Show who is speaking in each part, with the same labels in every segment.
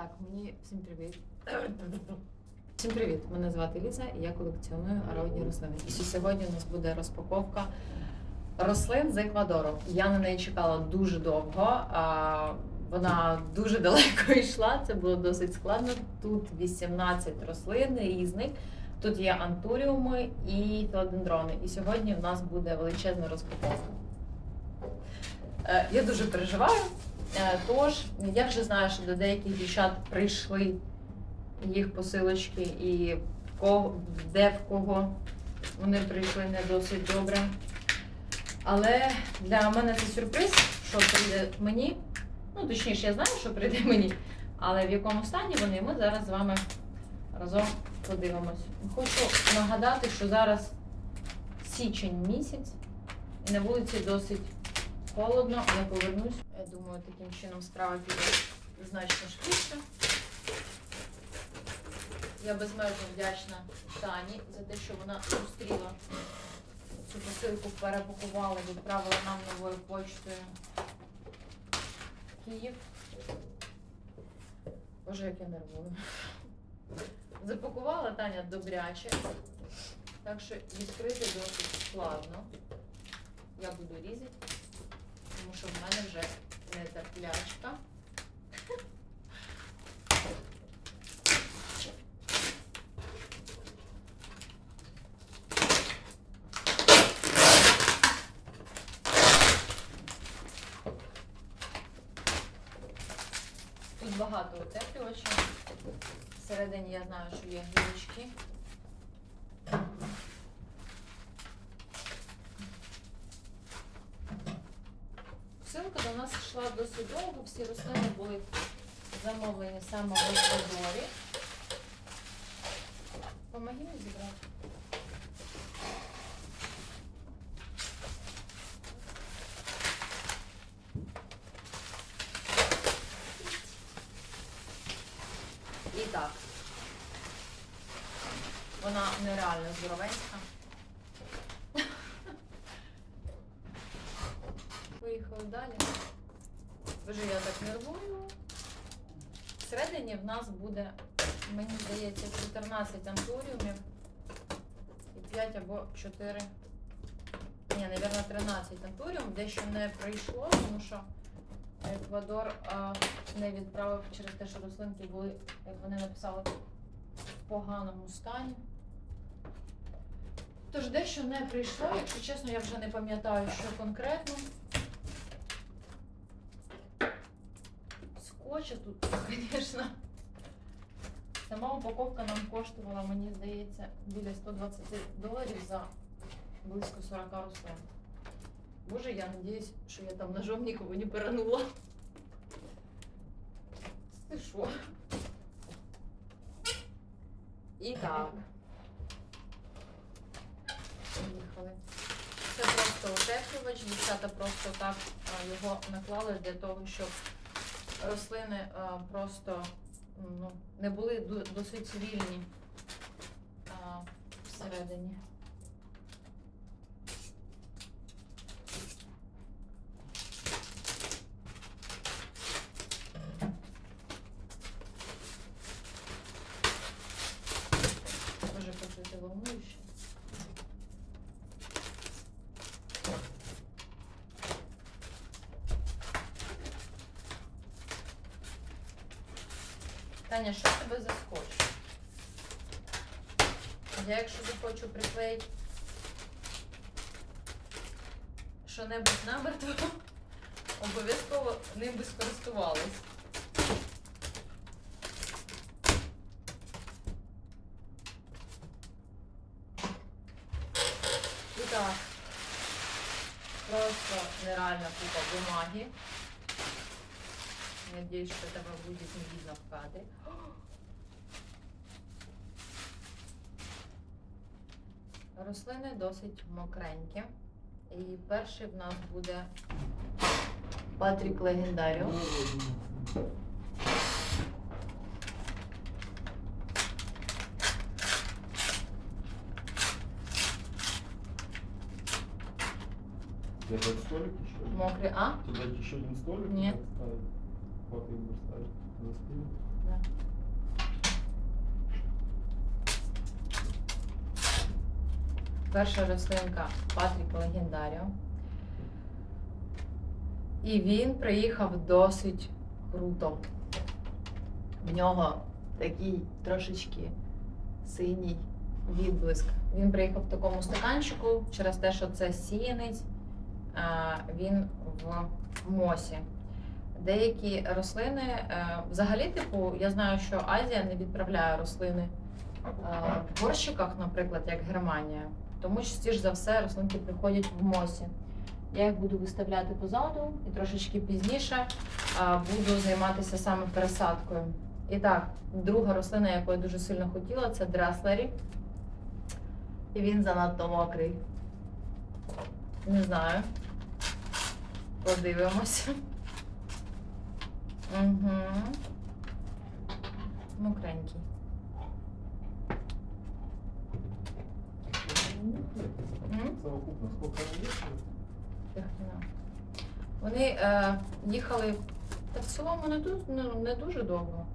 Speaker 1: Так, мені всім привіт. Всім привіт! Мене звати Ліза і я колекціоную народні рослини. І сьогодні у нас буде розпаковка рослин з Еквадору. Я на неї чекала дуже довго. Вона дуже далеко йшла. Це було досить складно. Тут 18 рослин різних. Тут є антуріуми і філодендрони. І сьогодні в нас буде величезна розпаковка. Е, Я дуже переживаю. Е, Тож, я вже знаю, що до деяких дівчат прийшли їх посилочки, і де в кого вони прийшли не досить добре. Але для мене це сюрприз, що прийде мені. Ну, точніше, я знаю, що прийде мені, але в якому стані вони, ми зараз з вами разом подивимось. Хочу нагадати, що зараз січень місяць, і на вулиці досить холодно. Я повернусь. Я думаю, таким чином справа піде значно швидше. Я безмежно вдячна Тані за те, що вона зустріла цю посилку, перепакувала, відправила нам новою почтою Київ. Боже, як я нервую. Запакувала Таня добряче, так що відкрити досить складно. Я буду різати, тому що в мене вже нетерплячка. Тут багато утеплювачів. Всередині я знаю, що є гілочки. Посилка до нас йшла досить довго, всі рослини замовлення саме в Еквадорі. Помоги мені зібрати. І так. Вона нереально здоровенька. Поїхали далі. Боже, я так нервую. Всередині в нас буде, мені здається, 14 антуріумів і 5 або 4. Ні, мабуть, 13 антуріум. Дещо не прийшло, тому що Еквадор а, не відправив через те, що рослинки були, як вони написали, в поганому стані. Тож дещо не прийшло, якщо чесно, я вже не пам'ятаю, що конкретно. Скотча тут, звісно. Сама упаковка нам коштувала, мені здається, біля 120 доларів за близько 40 рослин. Боже, я надіюсь, що я там ножом нікого не перенула. Ти що? І так. Поїхали. Це просто утеплювач. Дівчата просто так його наклали для того, щоб рослини а, просто ну, не були досить вільні а, всередині. Боже, как это волнующе. Таня, що в тебе за скотч? Я якщо захочу приклеїти що-небудь намертво, обов'язково ним би скористувалась. І просто нереальна купа бумаги. Надеюсь, что этого будет не видно в кадре. Рослини досить мокренькі. І перший в нас буде Патрік Легендаріо.
Speaker 2: Тебе столик еще?
Speaker 1: Мокрий, а?
Speaker 2: Тебе еще один столик?
Speaker 1: Нет.
Speaker 2: ставить? Вот и будешь ставить. Розкрив.
Speaker 1: Да. Перша рослинка Патрік Легендаріо. І він приїхав досить круто. В нього такий трошечки синій відблиск. Він приїхав в такому стаканчику через те, що це сіянець, він в мосі. Деякі рослини, е, взагалі, типу, я знаю, що Азія не відправляє рослини е, в горщиках, наприклад, як Германія. Тому частіше за все рослинки приходять в мосі. Я їх буду виставляти позаду і трошечки пізніше буду займатися саме пересадкою. І так, друга рослина, яку я дуже сильно хотіла, це дреслері. І він занадто мокрий. Не знаю. Подивимося. Угу. Мокренький. М?
Speaker 2: Совокупно сколько они есть?
Speaker 1: Вони е, їхали та в цілому не дуже, ну, не дуже довго.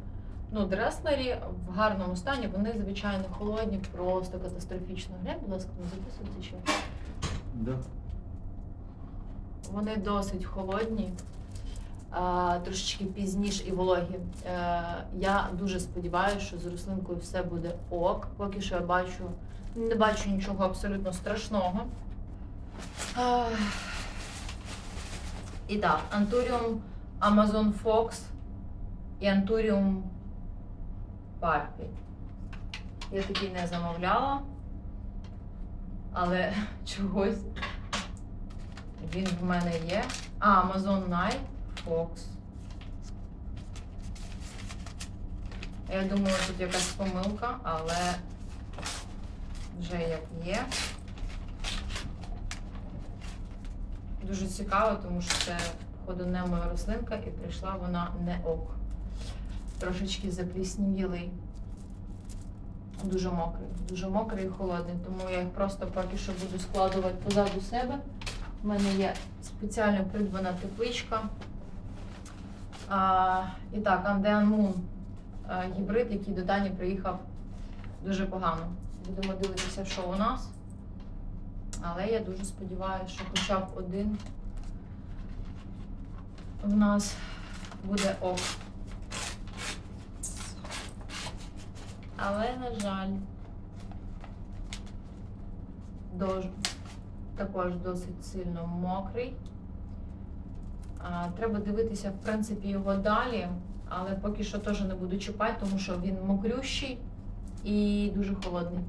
Speaker 1: Ну, дреслері в гарному стані, вони звичайно холодні, просто катастрофічно. Глянь, будь ласка, не записуйте ще.
Speaker 2: Да.
Speaker 1: Вони досить холодні, а, трошечки пізніше і вологі. Е, я дуже сподіваюся, що з рослинкою все буде ок. Поки що я бачу, не бачу нічого абсолютно страшного. І так, Антуріум Amazon Fox і Антуріум Пальпі. Я такі не замовляла, але чогось він в мене є. А, Amazon Night Fox. Я думаю, тут якась помилка, але вже як є. Дуже цікаво, тому що це, походу, не моя рослинка, і прийшла вона не ок. Трошечки запліснівілий. Дуже мокрий, дуже мокрий і холодний, тому я їх просто поки що буду складувати позаду себе. У мене є спеціально придбана тепличка. А, і так, Andean Moon а, гібрид, який до Дані приїхав дуже погано. Будемо дивитися, що у нас. Але я дуже сподіваюся, що хоча б один в нас буде ок. Але, на жаль, дож, також досить сильно мокрий. А, треба дивитися, в принципі, його далі, але поки що теж не буду чіпати, тому що він мокрющий і дуже холодний.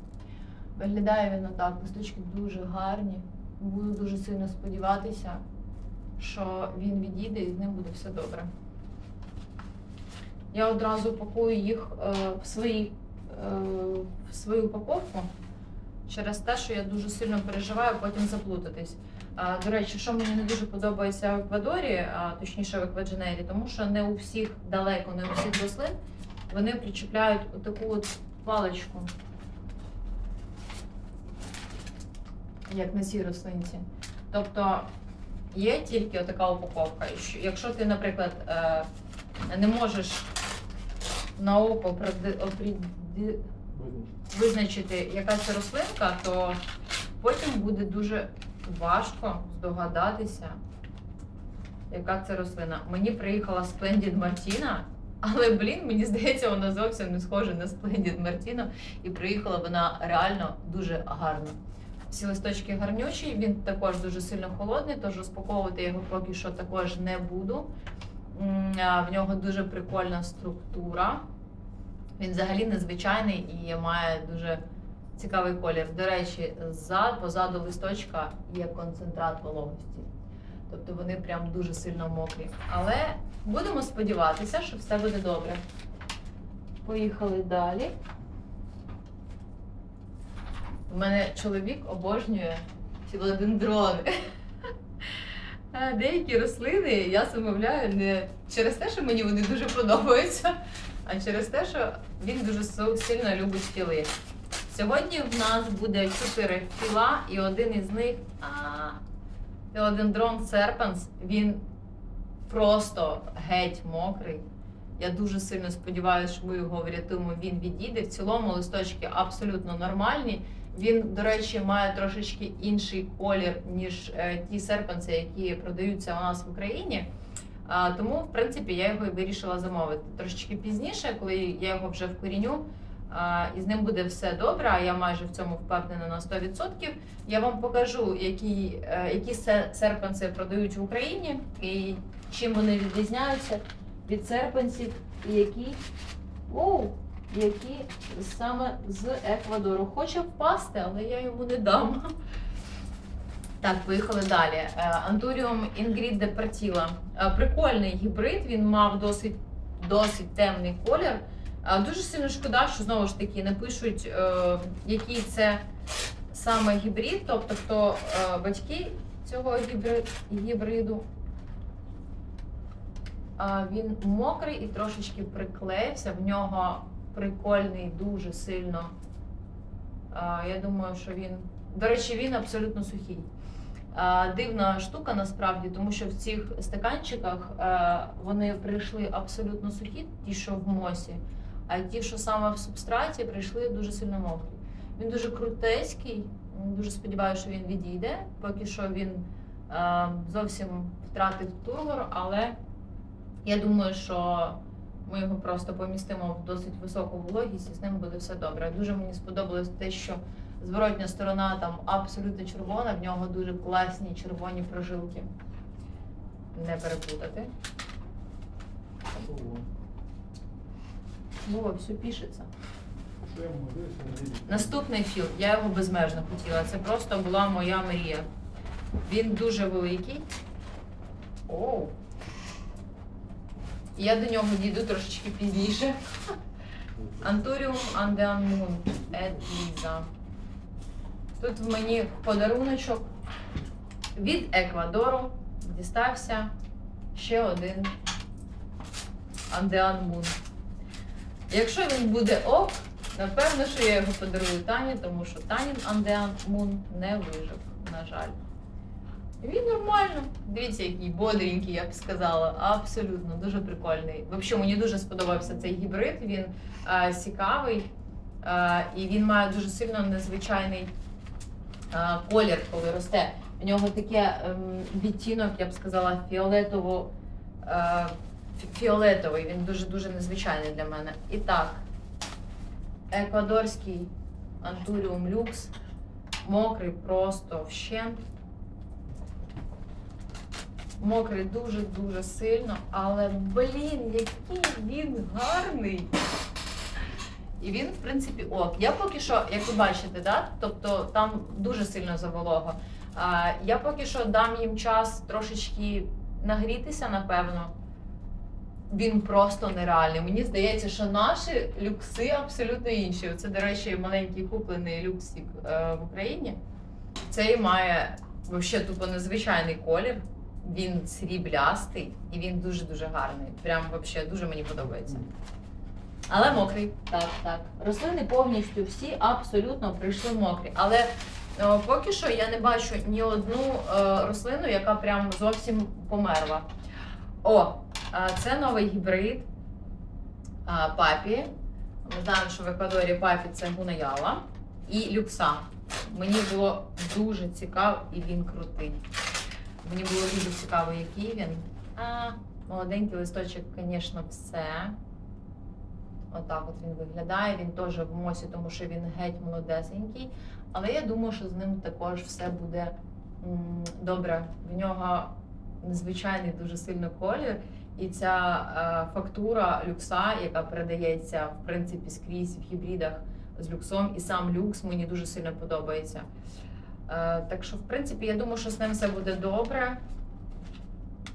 Speaker 1: Виглядає він отак, листочки дуже гарні. Буду дуже сильно сподіватися, що він відійде і з ним буде все добре. Я одразу пакую їх е, в, свої, е, в свою упаковку через те, що я дуже сильно переживаю потім заплутатись. До речі, що мені не дуже подобається в Еквадорі, а точніше в Еквадженері, тому що не у всіх далеко, не у всіх рослин вони причіпляють отаку от паличку. як на цій рослинці. Тобто є тільки така упаковка. Що- Якщо ти, наприклад, е, не можеш на око визначити, яка це рослинка, то потім буде дуже важко здогадатися, яка це рослина. Мені приїхала Splendid Martina, але, блін, мені здається, вона зовсім не схожа на Splendid Martina, і приїхала вона реально дуже гарно. Всі листочки гарнючі, він також дуже сильно холодний, тож розпаковувати його поки що також не буду. В нього дуже прикольна структура. Він взагалі незвичайний і має дуже цікавий колір. До речі, позаду листочка є концентрат вологості. Тобто вони прям дуже сильно мокрі. Але будемо сподіватися, що все буде добре. Поїхали далі. У мене чоловік обожнює філодендрони. Деякі рослини я замовляю не через те, що мені вони дуже подобаються, а через те, що він дуже сильно любить філи. Сьогодні в нас буде чотири філа, і один із них філодендрон серпенс. Він просто геть мокрий. Я дуже сильно сподіваюся, що ми його врятуємо. Він відійде. В цілому листочки абсолютно нормальні. Він, до речі, має трошечки інший колір, ніж е, ті серпанці, які продаються у нас в Україні. Тому, в принципі, я його і вирішила замовити трошечки пізніше, коли я його вже вкоріню. І з ним буде все добре, я майже в цьому впевнена на 100%. Я вам покажу, які, е, які серпанці продають в Україні і чим вони відрізняються від серпанців, і які, оу, які саме з Еквадору. Хоче впасти, але я йому не дам. Так, поїхали далі. Е, Антуріум de Partila. Е, Прикольний гібрид, він мав досить, досить темний колір. Дуже сильно шкода, що знову ж таки не пишуть, е, який це саме гібрид, тобто хто е, батьки цього гібриду. Він мокрий і трошечки приклеївся. В нього прикольний дуже сильно. Я думаю, що він. До речі, він абсолютно сухий. Дивна штука насправді, тому що в цих стаканчиках е, вони прийшли абсолютно сухі, ті, що в мосі, а ті, що саме в субстраті, прийшли дуже сильно мокрі. Він дуже крутецький. Дуже сподіваюся, що він відійде. Поки що він е, зовсім втратив тургор, але я думаю, що ми його просто помістимо в досить високу вологість і з ним буде все добре. Дуже мені сподобалось те, що зворотня сторона там абсолютно червона, в нього дуже класні червоні прожилки. Не переплутати.
Speaker 2: О,
Speaker 1: все пишеться. Наступний філ, я його безмежно хотіла. Це просто була моя мрія. Він дуже великий. Оу. Я до нього дійду трошечки пізніше. Антуріум Андеанмун Едліза. Тут в мені подаруночок від Еквадору дістався ще один Андеан Мун. Якщо він буде ок, напевно, що я його подарую Тані, тому що Танін Андеан Мун не вижив, на жаль. Він нормально. Дивіться, який бодренький, я б сказала. Абсолютно, дуже прикольний. Взагалі, мені дуже сподобався цей гібрид. Він е, цікавий е, і він має дуже сильно незвичайний е, колір, коли росте. У нього таке ем, відтінок, я б сказала, фіолетово, е, фіолетовий. Він дуже дуже незвичайний для мене. І так, еквадорський антуріум люкс, мокрий просто вщент. Мокрий дуже-дуже сильно, але блін, який він гарний. І він, в принципі, ок. Я поки що, як ви бачите, да? тобто там дуже сильно заволого. Я поки що дам їм час трошечки нагрітися, напевно. Він просто нереальний. Мені здається, що наші люкси абсолютно інші. Це, до речі, маленький куплений люксик е, в Україні. Цей має взагалі тупо незвичайний колір. Він сріблястий і він дуже-дуже гарний. Прям взагалі дуже мені подобається. Але мокрий. Так, так. Рослини повністю всі абсолютно прийшли мокрі. Але е, поки що я не бачу ні одну е, рослину, яка прям зовсім померла. О, це новий гібрид папі. Ми знаємо, що в Еквадорі папі це гунаяла і люкса. Мені було дуже цікаво, і він крутий. Мені було дуже цікаво, який він. А, молоденький листочок, звісно, все. Отак от він виглядає. Він теж в мосі, тому що він геть молодесенький. Але я думаю, що з ним також все буде добре. В нього незвичайний дуже сильно колір. І ця е, фактура люкса, яка передається в принципі скрізь в гібридах з люксом, і сам люкс мені дуже сильно подобається. Е, так що, в принципі, я думаю, що з ним все буде добре.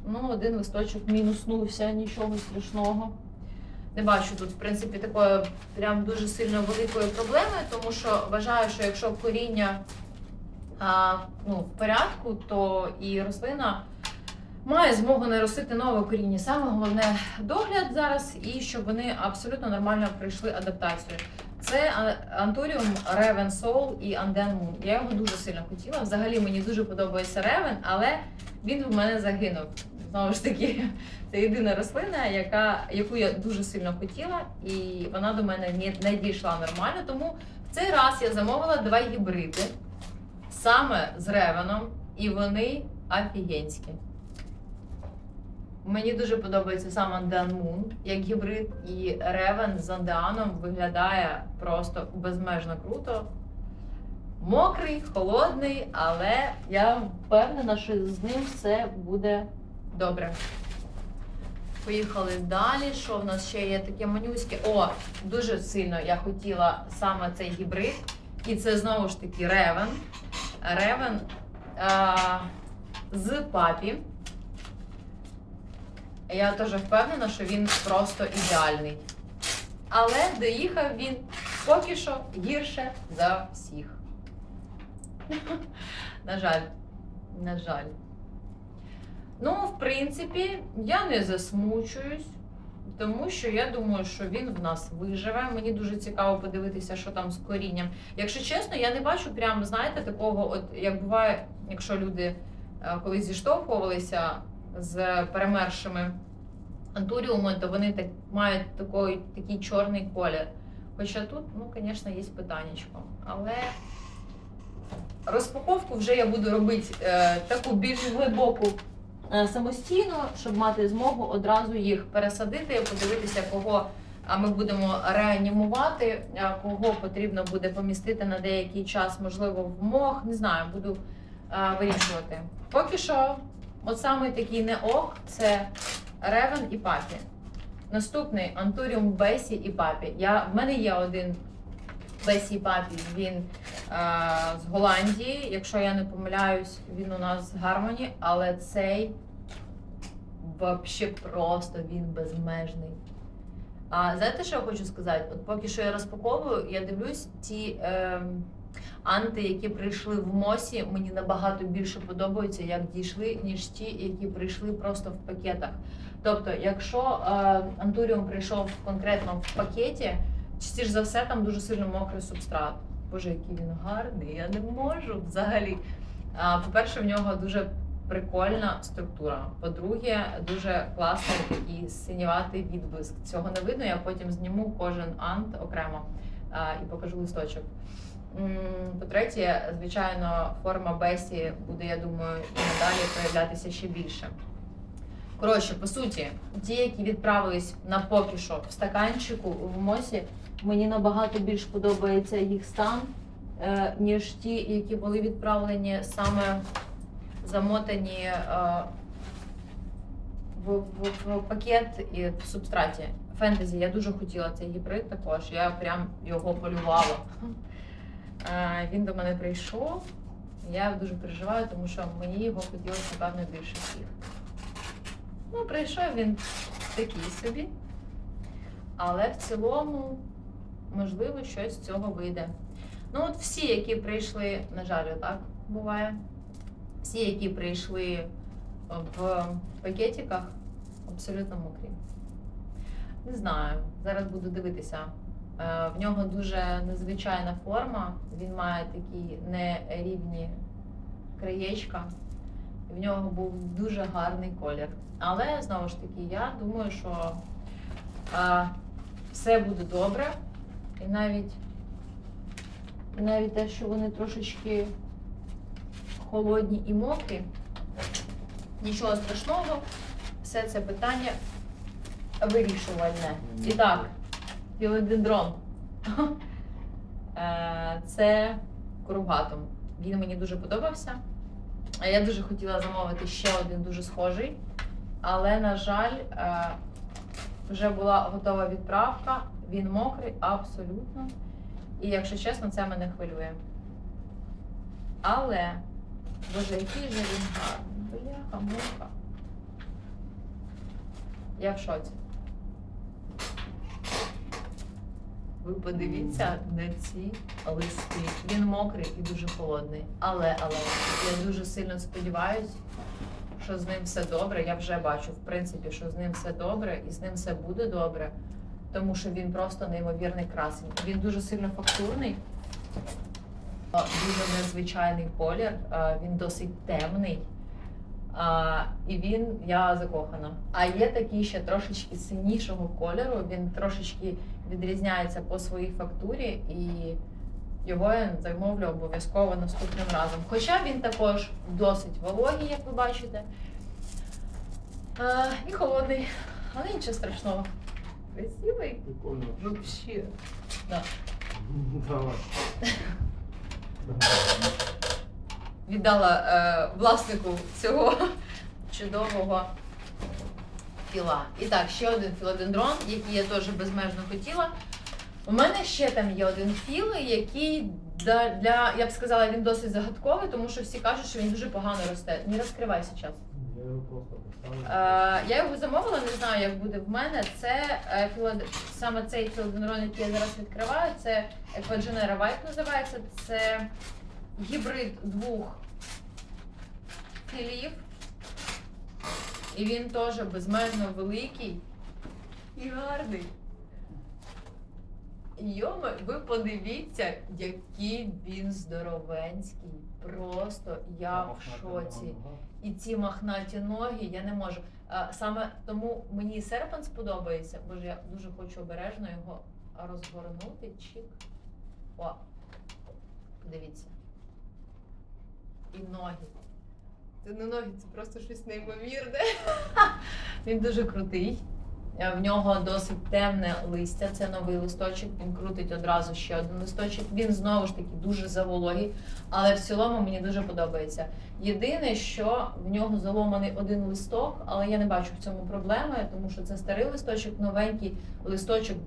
Speaker 1: Ну, один листочок мінуснувся, нічого страшного. Не бачу тут, в принципі, такої прям дуже сильно великої проблеми, тому що вважаю, що якщо коріння а, ну, в порядку, то і рослина має змогу наростити нове коріння. Саме головне догляд зараз, і щоб вони абсолютно нормально пройшли адаптацію. Це а- Антуріум Raven Soul і Anden Moon. Я його дуже сильно хотіла. Взагалі мені дуже подобається Raven, але він в мене загинув Знову ж таки, це єдина рослина, яка, яку я дуже сильно хотіла, і вона до мене не, не дійшла нормально. Тому в цей раз я замовила два гібриди саме з ревеном, і вони офігенські. Мені дуже подобається сам Андеан Moon як гібрид, і ревен з Андеаном виглядає просто безмежно круто. Мокрий, холодний, але я впевнена, що з ним все буде добре. Поїхали далі. Що в нас ще є таке манюське? О, дуже сильно я хотіла саме цей гібрид. І це знову ж таки ревен. Ревен а, з папі. Я теж впевнена, що він просто ідеальний. Але доїхав він поки що гірше за всіх. На жаль, на жаль. Ну, в принципі, я не засмучуюсь, тому що я думаю, що він в нас виживе. Мені дуже цікаво подивитися, що там з корінням. Якщо чесно, я не бачу прям, знаєте, такого, от як буває, якщо люди е, колись зіштовхувалися з перемершими антуріуми, то вони так мають такий, такий чорний колір. Хоча тут, ну, звісно, є питаннячко. Але розпаковку вже я буду робити е, таку більш глибоку е, самостійно, щоб мати змогу одразу їх пересадити, подивитися, кого ми будемо реанімувати, кого потрібно буде помістити на деякий час, можливо, в мох. Не знаю, буду е, вирішувати. Поки що, от саме такий не ох, це Ревен і Папі. Наступний Антуріум Бесі і Папі. Я, в мене є один Бесі і Папі, він е, з Голландії. Якщо я не помиляюсь, він у нас з Гармоні, але цей вообще просто він безмежний. А знаєте, що я хочу сказати? От поки що я розпаковую, я дивлюсь, ті е, анти, які прийшли в мосі, мені набагато більше подобаються, як дійшли, ніж ті, які прийшли просто в пакетах. Тобто, якщо е, антуріум прийшов конкретно в пакеті, частіше за все там дуже сильно мокрий субстрат. Боже, який він гарний, я не можу взагалі. По-перше, в нього дуже прикольна структура. По-друге, дуже класний такий синіватий відблиск. Цього не видно. Я потім зніму кожен ант окремо а, і покажу листочок. По-третє, звичайно, форма Бесі буде, я думаю, і надалі проявлятися ще більше. Коротше, по суті, ті, які відправились на поки що в стаканчику в мосі, мені набагато більш подобається їх стан, е, ніж ті, які були відправлені саме замотані е, в, в, в пакет і в субстраті. Фентезі, я дуже хотіла цей гібрид також. Я прям його полювала. Він до мене прийшов. Я дуже переживаю, тому що мені його хотілося, напевно, більше всіх. Ну, прийшов він такий собі. Але в цілому, можливо, щось з цього вийде. Ну, от всі, які прийшли, на жаль, так буває. Всі, які прийшли в пакетиках, абсолютно мокрі. Не знаю, зараз буду дивитися. Е, В нього дуже незвичайна форма. Він має такі нерівні краєчка. В нього був дуже гарний колір. Але знову ж таки, я думаю, що а, все буде добре. І навіть, навіть те, що вони трошечки холодні і мокрі, нічого страшного, все це питання вирішувальне. І так, філодендрон. Е, Це кругатом. Він мені дуже подобався. А Я дуже хотіла замовити ще один дуже схожий, але, на жаль, е, вже була готова відправка. Він мокрий абсолютно. І якщо чесно, це мене хвилює. Але, боже, який же він гарний. Бляха, муха. Я в шоці. Ви подивіться на ці листи. Він мокрий і дуже холодний. Але, але я дуже сильно сподіваюся, що з ним все добре. Я вже бачу, в принципі, що з ним все добре і з ним все буде добре, тому що він просто неймовірний красень. Він дуже сильно фактурний, дуже незвичайний колір, він досить темний. А, і він, я закохана. А є такий ще трошечки синішого кольору, він трошечки відрізняється по своїй фактурі, і його я замовлю обов'язково наступним разом. Хоча він також досить вологий, як ви бачите. А, і холодний, але нічого страшного. Красивий.
Speaker 2: Прикольно.
Speaker 1: Вообще. Да.
Speaker 2: Давай.
Speaker 1: Віддала е, власнику цього чудового філа. І так, ще один філодендрон, який я теж безмежно хотіла. У мене ще там є один філ, який для, для я б сказала, він досить загадковий, тому що всі кажуть, що він дуже погано росте. Не розкривай зараз.
Speaker 2: Я його просто поставлю.
Speaker 1: Е, я його замовила, не знаю, як буде в мене. Це е, філод... саме цей філодендрон, який я зараз відкриваю, це Еквадженера White називається. Це гібрид двох філів. І він теж безмежно великий і гарний. Йома, ви подивіться, який він здоровенський. Просто я в шоці. І ці махнаті ноги я не можу. Саме тому мені і серпанс подобається, бо ж я дуже хочу обережно його розгорнути. Чик. О, подивіться. І ноги. Це не ноги, це просто щось неймовірне. Він дуже крутий. Е, В нього досить темне листя, це новий листочок. Він крутить одразу ще один листочок. Він знову ж таки дуже завологий, але в цілому мені дуже подобається. Єдине, що в нього заломаний один листок, але я не бачу в цьому проблеми, тому що це старий листочок, новенький листочок,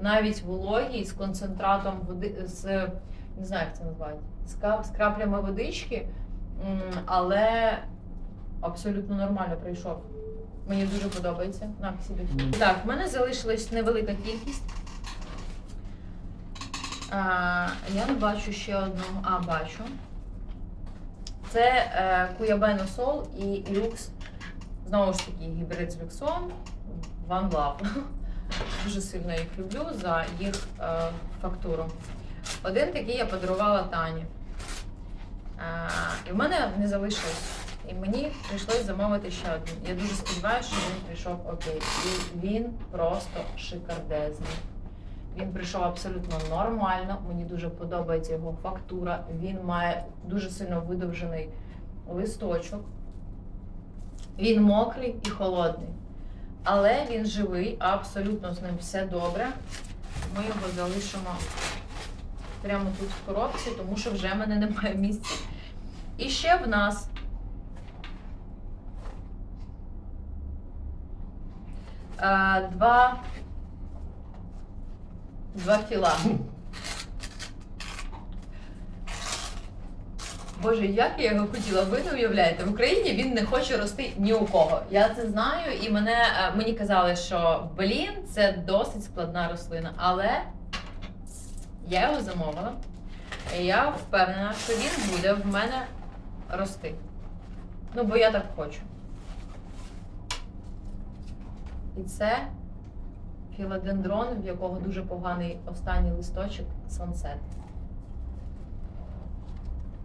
Speaker 1: навіть вологий, з концентратом води, з не знаю, як це називають, з, краплями водички, але абсолютно нормально прийшов. Мені дуже подобається. На.
Speaker 2: Мгм.
Speaker 1: Так, в мене залишилась невелика кількість. А, я не бачу ще одного. А, бачу. Це е, Куябено Сол і Люкс. Знову ж таки, гібрид з люксом. One Love. Дуже сильно їх люблю за їх е, фактуру. Один такий я подарувала Тані. Е, і в мене не залишилось. І мені прийшлось замовити ще один. Я дуже сподіваюся, що він прийшов окей. І він просто шикардезний. Він прийшов абсолютно нормально. Мені дуже подобається його фактура. Він має дуже сильно видовжений листочок. Він мокрий і холодний. Але він живий, абсолютно з ним все добре. Ми його залишимо прямо тут в коробці, тому що вже в мене немає місця. І ще в нас е, два, два філа. Боже, як я його хотіла, ви не уявляєте, в Україні він не хоче рости ні у кого. Я це знаю, і мене е, мені казали, що блін, це досить складна рослина. Але я його замовила. І я впевнена, що він буде в мене рости. Ну, бо я так хочу. І це філодендрон, в якого дуже поганий останній листочок Sunset.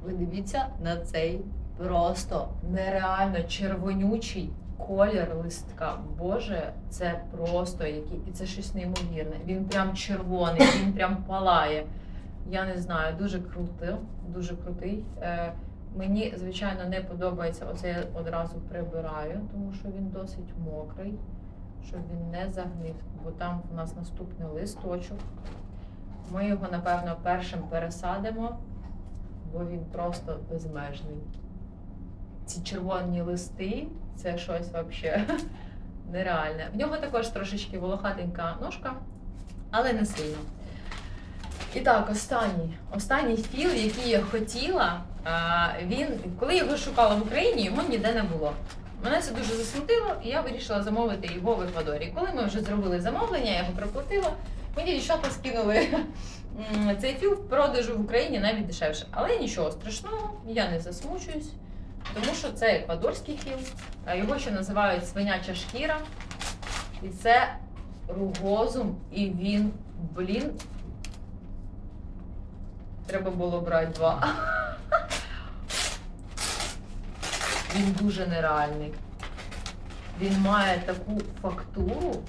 Speaker 1: Ви дивіться на цей просто нереально червонючий колір листка. Боже, це просто який. І це щось неймовірне. Він прям червоний, він прям палає. Я не знаю, дуже крутий, дуже крутий. Е, мені, звичайно, не подобається. Оце я одразу прибираю, тому що він досить мокрий, щоб він не загнив, бо там у нас наступний листочок. Ми його, напевно, першим пересадимо, бо він просто безмежний. Ці червоні листи це щось взагалі нереальне. В нього також трошечки волохатенька ножка, але не сильно. І так, останній. Останній філ, який я хотіла, він, коли його шукала в Україні, його ніде не було. Мене це дуже засмутило, і я вирішила замовити його в Еквадорі. Коли ми вже зробили замовлення, я його проплатила. Мені дівчата скинули цей філ в продажу в Україні навіть дешевше. Але нічого страшного, я не засмучуюсь, тому що це еквадорський філ, а його ще називають свиняча шкіра. І це ругозум, і він, блін, треба було брати два. Він дуже нереальний. Він має таку фактуру.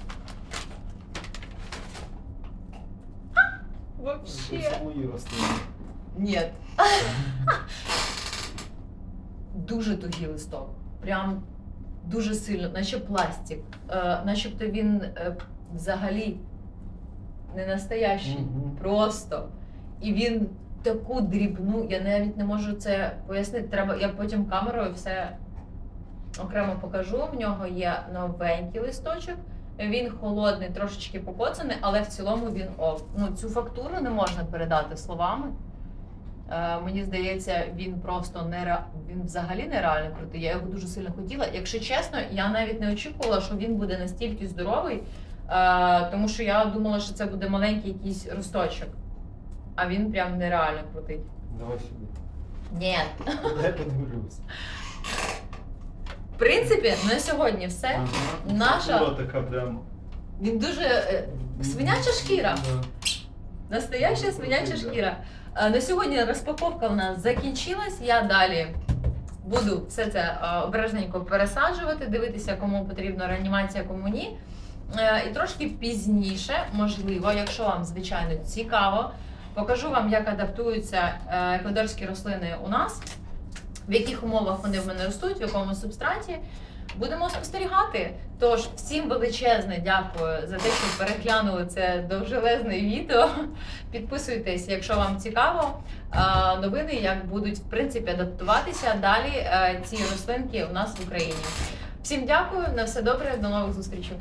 Speaker 1: Вообще. Ні. дуже тугий листок. Прям дуже сильно, наче пластик. Е, начебто він е, взагалі не настоящий.
Speaker 2: Мгм.
Speaker 1: Просто. І він таку дрібну, я навіть не можу це пояснити. Треба, я потім камерою все окремо покажу. В нього є новенький листочок. Він холодний, трошечки покоцаний, але в цілому він ок. Ну, цю фактуру не можна передати словами. Е, мені здається, він просто нере... він взагалі нереально крутий. Я його дуже сильно хотіла. Якщо чесно, я навіть не очікувала, що він буде настільки здоровий, е, тому що я думала, що це буде маленький якийсь росточок. А він прям нереально крутий.
Speaker 2: Давай сюди.
Speaker 1: Ні.
Speaker 2: Дай подивлюсь.
Speaker 1: В принципі, на сьогодні все.
Speaker 2: Ага.
Speaker 1: Наша-
Speaker 2: Фактура така прям.
Speaker 1: Він дуже е, свиняча шкіра.
Speaker 2: Да.
Speaker 1: Настояща свиняча шкіра. Е, На сьогодні розпаковка в нас закінчилась. Я далі буду все це е, обережненько пересаджувати, дивитися, кому потрібна реанімація, кому ні. Е, І трошки пізніше, можливо, якщо вам звичайно цікаво, покажу вам, як адаптуються еквадорські рослини у нас, в яких умовах вони в мене ростуть, в якому субстраті. Будемо спостерігати. Тож всім величезне дякую за те, що переглянули це довжелезне відео. Підписуйтесь, якщо вам цікаво. Новини, як будуть в принципі адаптуватися далі е, ці рослинки у нас в Україні. Всім дякую, на все добре, до нових зустрічей.